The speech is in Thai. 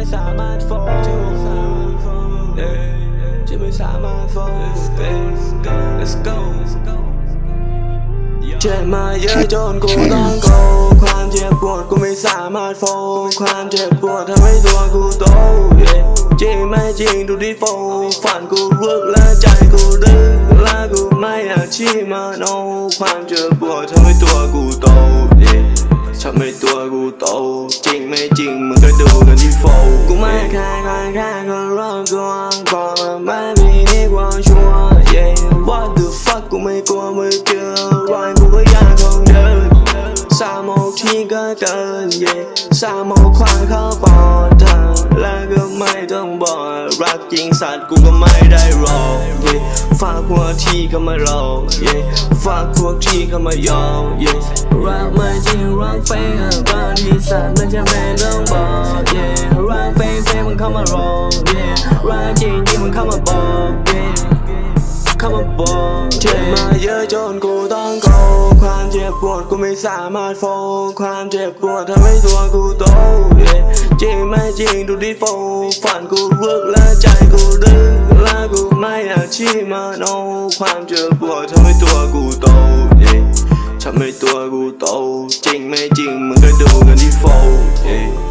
ไม่สามารถฟ้องจูจะไม่สามารถฟ้อง Let's go เจ็บมาเยอะจนกูต้องโกความเจ็บปวดกูไม่สามารถฟ้องความเจ็บปวดทำให้ตัวกูโตจริงไม่จริงดูที่โฟฝันกูเวิร์กและใจกูดื้และกูไม่อยากชี้มาโนความเจ็บปวดทำให้ตัวกูโต yeah ทำให้ตัวกูโต จริงไม่จริงมึงก็ดูกันที่โฟกูไม่แค่ใครแค่คนรอบตัวพอไม่มีนี่ความชัวร์ yeah what the fuck กูไม่กลัวมือเจอรอยกูก็ยังคงเดินสามโมงที่ก็เกิน yeah สามโมงควางเข้าปอดเธอแล้วก็ไม่ต้องบอกรักจริงสัตว์กูก็ไม่ได้รอ yeah ฝากหัวที่เข้ามารอ yeah ากพวกที่เข้ามายอม yeah รักไม่จริงรักเฟกก่อนที่สัตว์มันจะไม่ต้องบอก yeah รักเฟกเฟกมันเข้ามารอ yeah รักจริงจริงมันเข้ามาบอก yeah เข้ามาบอกเจ็บมาเยอะจนกูต้องโกความเจ็บปวดกูไม่สามารถโฟความเจ็บปวดทำให้ตัวกูโต yeah จริงไม่จริงดูดิโฟฝันกูรึกและใจกู ไม่อยาเอาความเจ็บปวดทำให้ตัวกูโต yeah ทำให้ตัวกูโตจริงไม่จริงมึงก็ดูกันที่โฟ yeah